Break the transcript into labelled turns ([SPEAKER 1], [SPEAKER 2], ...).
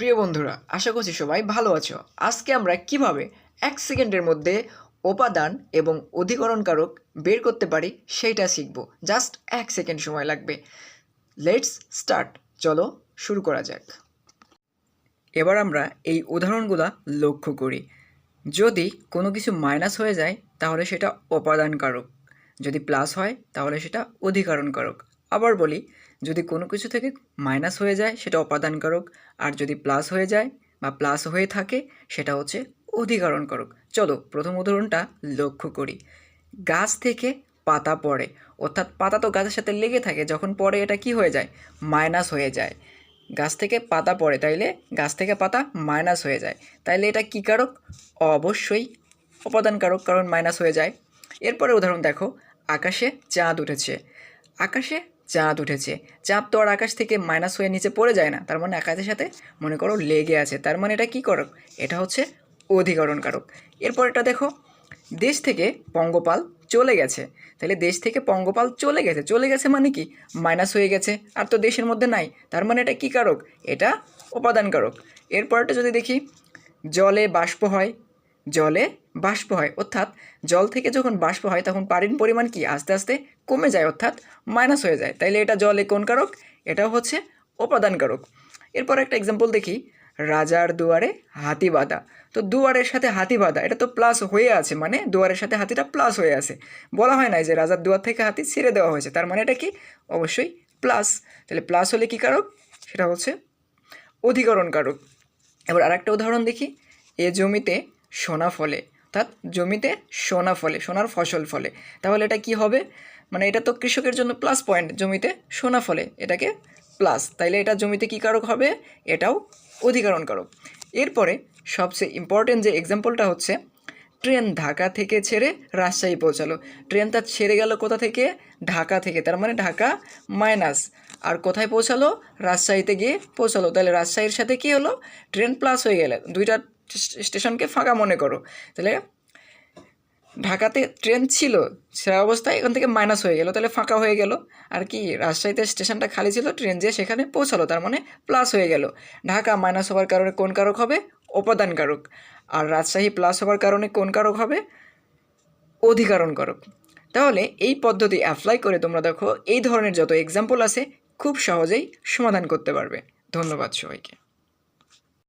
[SPEAKER 1] প্রিয় বন্ধুরা, আশা করছি সবাই ভালো আছো। আজকে আমরা কীভাবে এক সেকেন্ডের মধ্যে উপাদান এবং অধিকরণকারক বের করতে পারি সেইটা শিখব। জাস্ট এক সেকেন্ড সময় লাগবে। লেটস স্টার্ট চলো শুরু করা যাক। এবার আমরা এই উদাহরণগুলো লক্ষ্য করি। যদি কোনো কিছু মাইনাস হয়ে যায়, তাহলে সেটা উপাদান কারক যদি প্লাস হয়, তাহলে সেটা অধিকরণ কারক আবার বলি, যদি কোনো কিছু থেকে মাইনাস হয়ে যায়, সেটা অপাদানকারক আর যদি প্লাস হয়ে যায় বা প্লাস হয়ে থাকে, সেটা হচ্ছে অধিকরণ কারক চলো প্রথম উদাহরণটা লক্ষ্য করি। গাছ থেকে পাতা পড়ে, অর্থাৎ পাতা তো গাছের সাথে লেগে থাকে, যখন পড়ে এটা কি হয়ে যায়? মাইনাস হয়ে যায়। গাছ থেকে পাতা পড়ে, তাইলে গাছ থেকে পাতা মাইনাস হয়ে যায়। তাইলে এটা কী কারক? অবশ্যই উপাদান কারক কারণ মাইনাস হয়ে যায়। এরপরে উদাহরণ দেখো, আকাশে চাঁদ উঠেছে। আকাশে চাঁদ উঠেছে। চাঁদ তো আর আকাশ থেকে মাইনাস হয়ে নিচে পড়ে যায় না। তার মানে আকাশের সাথে, মনে করো, লেগে আছে। তার মানে এটা কী করক? এটা হচ্ছে অধিকরণ কারক এরপর এটা দেখো, দেশ থেকে পঙ্গপাল চলে গেছে। তাহলে দেশ থেকে পঙ্গপাল চলে গেছে। চলে গেছে মানে কি? মাইনাস হয়ে গেছে। আর তো দেশের মধ্যে নাই। তার মানে এটা কী কারক? এটা উপাদান কারক এরপরটা যদি দেখি, জলে বাষ্প হয়, জলে বাষ্প হয়। অর্থাৎ জল থেকে যখন বাষ্প হয়, তখন পানির পরিমাণ কি? আস্তে আস্তে কমে যায়, অর্থাৎ মাইনাস হয়ে যায়। তাইলে এটা জলে কোন কারক? এটাও হচ্ছে উপাদান কারক। এরপর একটা এক্সাম্পল দেখি। রাজার দুয়ারে হাতি বাঁধা। তো দুয়ারের সাথে হাতি বাঁধা, এটা তো প্লাস হয়ে আছে মানে দুয়ারের সাথে হাতিটা প্লাস হয়ে আছে। বলা হয় নাই যে রাজার দুয়ার থেকে হাতি ছেড়ে দেওয়া হয়েছে। তার মানে এটা কি? অবশ্যই প্লাস তাহলে প্লাস হলে কি কারক? সেটা হচ্ছে অধিকরণ কারক। এবার আরেকটা উদাহরণ দেখি। এ জমিতে সোনা ফলে। অর্থাৎ জমিতে সোনা ফলে, সোনার ফসল ফলে। তাহলে এটা কি হবে? মানে এটা তো কৃষকের জন্য প্লাস পয়েন্ট জমিতে সোনা ফলে, এটাকে প্লাস তাইলে এটা জমিতে কী কারক হবে? এটাও অধিকরণ কারক এরপরে সবচেয়ে ইম্পর্টেন্ট যে এক্সাম্পলটা হচ্ছে ট্রেন ঢাকা থেকে ছেড়ে রাজশাহী পৌঁছালো। ট্রেনটা ছেড়ে গেল কোথা থেকে? ঢাকা থেকে। তার মানে ঢাকা মাইনাস আর কোথায় পৌঁছালো? রাজশাহীতে গিয়ে পৌঁছালো। তাহলে রাজশাহীর সাথে কী হলো? ট্রেন প্লাস হয়ে গেলে। দুইটা স্টেশনকে ফাঁকা মনে করো। তাহলে ঢাকাতে ট্রেন ছিল সে অবস্থায় এখান থেকে মাইনাস হয়ে গেল, তাহলে ফাঁকা হয়ে গেল। আর কি, রাজশাহীতে স্টেশনটা খালি ছিল, ট্রেন যে সেখানে পৌঁছালো, তার মানে প্লাস হয়ে গেল। ঢাকা মাইনাস হওয়ার কারণে কোন কারক হবে? উপাদান কারক। আর রাজশাহী প্লাস হওয়ার কারণে কোন কারক হবে? অধিকারণ কারক। তাহলে এই পদ্ধতি অ্যাপ্লাই করে তোমরা দেখো, এই ধরনের যত এক্সাম্পল আছে, খুব সহজেই সমাধান করতে পারবে। ধন্যবাদ সবাইকে।